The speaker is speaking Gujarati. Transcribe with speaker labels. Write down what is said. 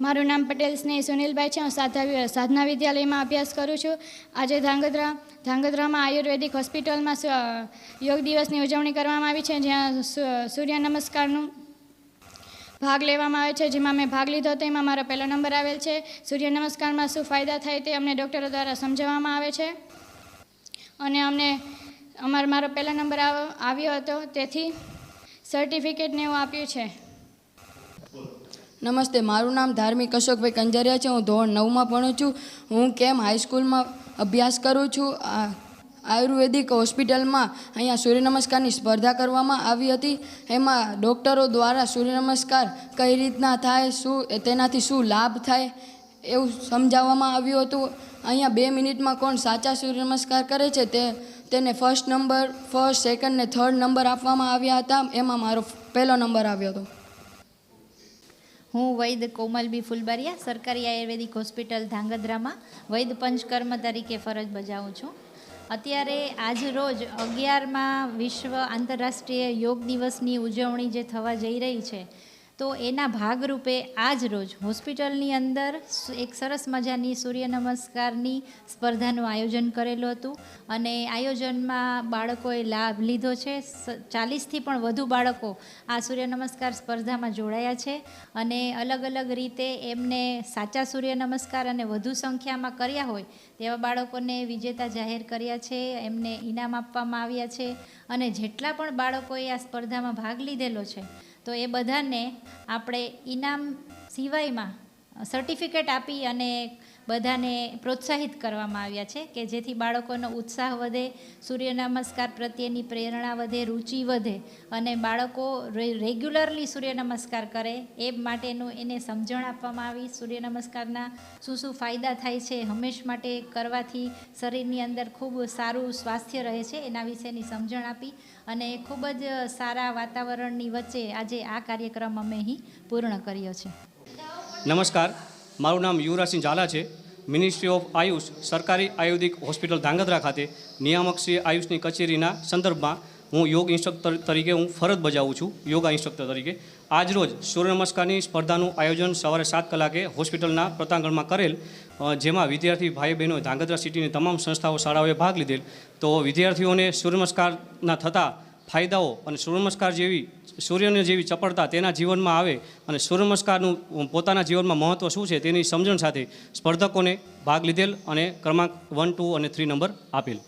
Speaker 1: મારું નામ પટેલ સ્નેહ સુનિલભાઈ છે. હું સાધા સાધના વિદ્યાલયમાં અભ્યાસ કરું છું. આજે ધાંગધ્રા ધાંગધ્રામાં આયુર્વેદિક હોસ્પિટલમાં યોગ દિવસની ઉજવણી કરવામાં આવી છે. જ્યાં સૂર્ય નમસ્કારનું ભાગ લેવામાં આવે છે. જેમાં મેં ભાગ લીધો હતો. એમાં મારો પહેલો નંબર આવેલ છે. સૂર્ય નમસ્કારમાં શું ફાયદા થાય તે અમને ડૉક્ટરો દ્વારા સમજાવવામાં આવે છે. અને અમને અમારો મારો પહેલો નંબર આવ- આવ્યો હતો. તેથી સર્ટિફિકેટને એવું આપ્યું છે.
Speaker 2: નમસ્તે, મારું નામ ધાર્મિક અશોકભાઈ કંજારિયા છે. હું ધોરણ નવમાં ભણું છું. હું કેમ હાઈસ્કૂલમાં અભ્યાસ કરું છું? આયુર્વેદિક હોસ્પિટલમાં અહીંયા સૂર્ય નમસ્કારની સ્પર્ધા કરવામાં આવી હતી. એમાં ડૉક્ટરો દ્વારા સૂર્ય નમસ્કાર કઈ રીતના થાય, શું તેનાથી શું લાભ થાય એવું સમજાવવામાં આવ્યું હતું. અહીંયા બે મિનિટમાં કોણ સાચા સૂર્ય નમસ્કાર કરે છે તે, તેને ફર્સ્ટ નંબર ફર્સ્ટ સેકન્ડ ને થર્ડ નંબર આપવામાં આવ્યા હતા. એમાં મારો પહેલો નંબર આવ્યો હતો.
Speaker 3: હું વૈદ કોમલબી ફુલબારિયા, સરકારી આયુર્વેદિક હોસ્પિટલ ધાંગધ્રામાં વૈદ પંચકર્મ તરીકે ફરજ બજાવું છું. અત્યારે આજ રોજ અગિયારમાં વિશ્વ આંતરરાષ્ટ્રીય યોગ દિવસની ઉજવણી જે થવા જઈ રહી છે તો એના ભાગરૂપે આજ રોજ હોસ્પિટલની અંદર એક સરસ મજાની સૂર્ય નમસ્કારની સ્પર્ધાનું આયોજન કરેલું હતું અને આયોજનમાં બાળકોએ લાભ લીધો છે. ચાલીસથી પણ વધુ બાળકો આ સૂર્ય નમસ્કાર સ્પર્ધામાં જોડાયા છે અને અલગ અલગ રીતે એમને સાચા સૂર્ય નમસ્કાર અને વધુ સંખ્યામાં કર્યા હોય તેવા બાળકોને વિજેતા જાહેર કર્યા છે, એમને ઇનામ આપવામાં આવ્યા છે અને જેટલા પણ બાળકોએ આ સ્પર્ધામાં ભાગ લીધેલો છે તો એ બધાને આપણે ઇનામ સિવાયમાં સર્ટિફિકેટ આપી અને બધાને પ્રોત્સાહિત કરવામાં આવ્યા છે કે જેથી બાળકોનો ઉત્સાહ વધે સૂર્ય નમસ્કાર પ્રત્યેની પ્રેરણા વધે, રુચિ વધે અને બાળકો રેગ્યુલરલી સૂર્ય નમસ્કાર કરે એ માટેનું એને સમજણ આપવામાં આવી. સૂર્ય નમસ્કારના શું શું ફાયદા થાય છે હંમેશ માટે કરવાથી શરીરની અંદર ખૂબ સારું સ્વાસ્થ્ય રહે છે એના વિશેની સમજણ આપી અને ખૂબ જ સારા વાતાવરણની વચ્ચે આજે આ કાર્યક્રમ અમે અહીં પૂર્ણ કર્યો છે.
Speaker 4: નમસ્કાર. મારું નામ યુવરાજસિંહ ઝાલા છે. મિનિસ્ટ્રી ઓફ આયુષ સરકારી આયુર્વેદિક હોસ્પિટલ ધાંગધ્રા ખાતે નિયામક શ્રી આયુષની કચેરીના સંદર્ભમાં હું યોગ ઇન્સ્ટ્રક્ટર તરીકે હું ફરજ બજાવું છું, યોગા ઇન્સ્ટ્રક્ટર તરીકે. આજરોજ સૂર્ય નમસ્કારની સ્પર્ધાનું આયોજન સવારે સાત કલાકે હોસ્પિટલના પ્રતાંગણમાં કરેલ જેમાં વિદ્યાર્થી ભાઈ બહેનોએ ધાંગધ્રા સિટીની તમામ સંસ્થાઓ શાળાઓએ ભાગ લીધેલ. તો વિદ્યાર્થીઓને સૂર્ય નમસ્કારના થતા ફાયદાઓ અને સૂર્યનમસ્કાર જેવી, સૂર્યને જેવી ચપળતા તેના જીવનમાં આવે અને સૂર્યનમસ્કારનું, પોતાના જીવનમાં મહત્ત્વ શું છે તેની સમજણ સાથે સ્પર્ધકોને ભાગ લીધેલ અને ક્રમાંક વન ટુ અને થ્રી નંબર આપેલ.